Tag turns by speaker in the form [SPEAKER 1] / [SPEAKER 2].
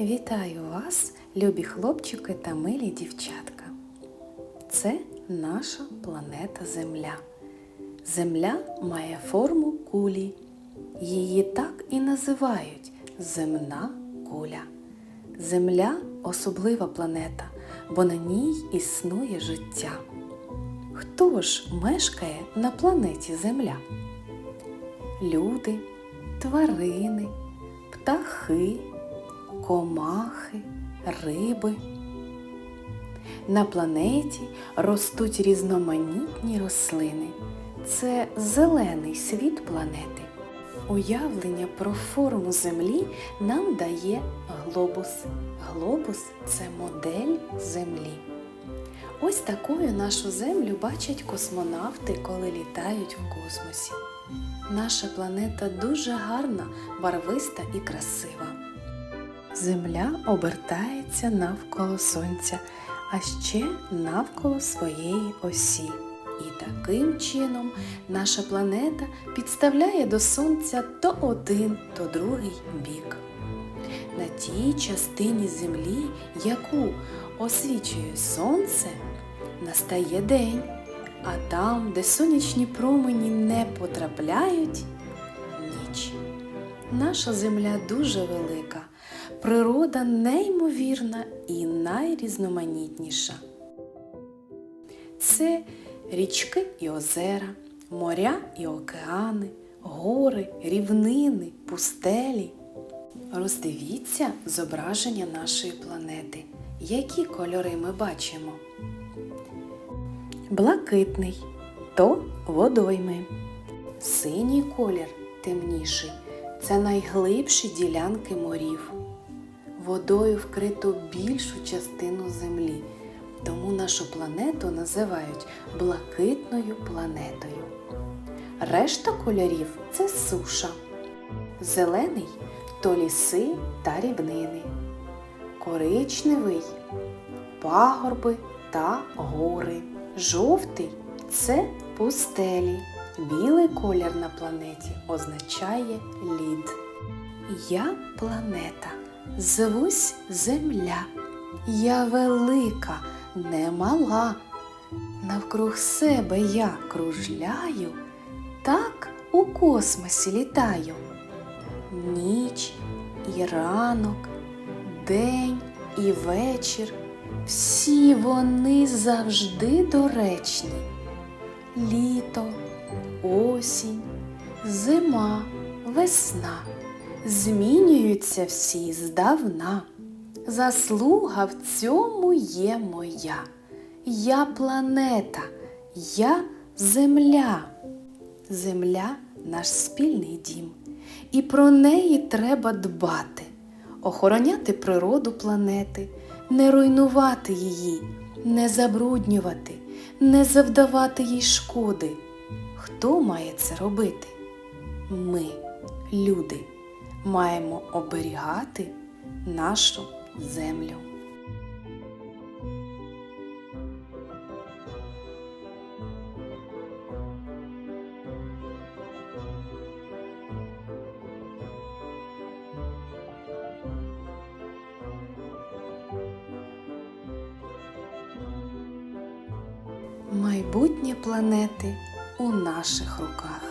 [SPEAKER 1] Вітаю вас, любі хлопчики та милі дівчатка. Це наша планета Земля. Земля має форму кулі. Її так і називають земна куля. Земля особлива планета, бо на ній існує життя. Хто ж мешкає на планеті Земля? Люди, тварини, птахи, комахи, риби. На планеті ростуть різноманітні рослини. Це зелений світ планети. Уявлення про форму Землі нам дає глобус. Глобус це модель Землі. Ось такою нашу землю бачать космонавти, коли літають в космосі. Наша планета дуже гарна, барвиста і красива. Земля обертається навколо Сонця, а ще навколо своєї осі. І таким чином наша планета підставляє до Сонця то один, то другий бік. На тій частині Землі, яку освічує Сонце, настає день, а там, де сонячні промені не потрапляють. Наша земля дуже велика, природа неймовірна і найрізноманітніша. Це річки і озера, моря і океани, гори, рівнини, пустелі. Роздивіться зображення нашої планети. Які кольори ми бачимо? Блакитний то водойми. Синій колір темніший це найглибші ділянки морів. Водою вкрито більшу частину землі, тому нашу планету називають блакитною планетою. Решта кольорів це суша. Зелений то ліси та рівнини. Коричневий пагорби та гори. Жовтий це пустелі. Білий колір на планеті означає лід. Я планета, звусь Земля. Я велика, не мала. Навкруг себе я кружляю, так у космосі літаю. Ніч і ранок, день і вечір. Всі вони завжди доречні. Літо, осінь, зима, весна змінюються всі здавна. Заслуга в цьому є моя. Я планета, я земля. Земля наш спільний дім, і про неї треба дбати, охороняти природу планети, не руйнувати її, не забруднювати, не завдавати їй шкоди. Хто має це робити? Ми, люди, маємо оберігати нашу землю. Майбутнє планети у наших руках.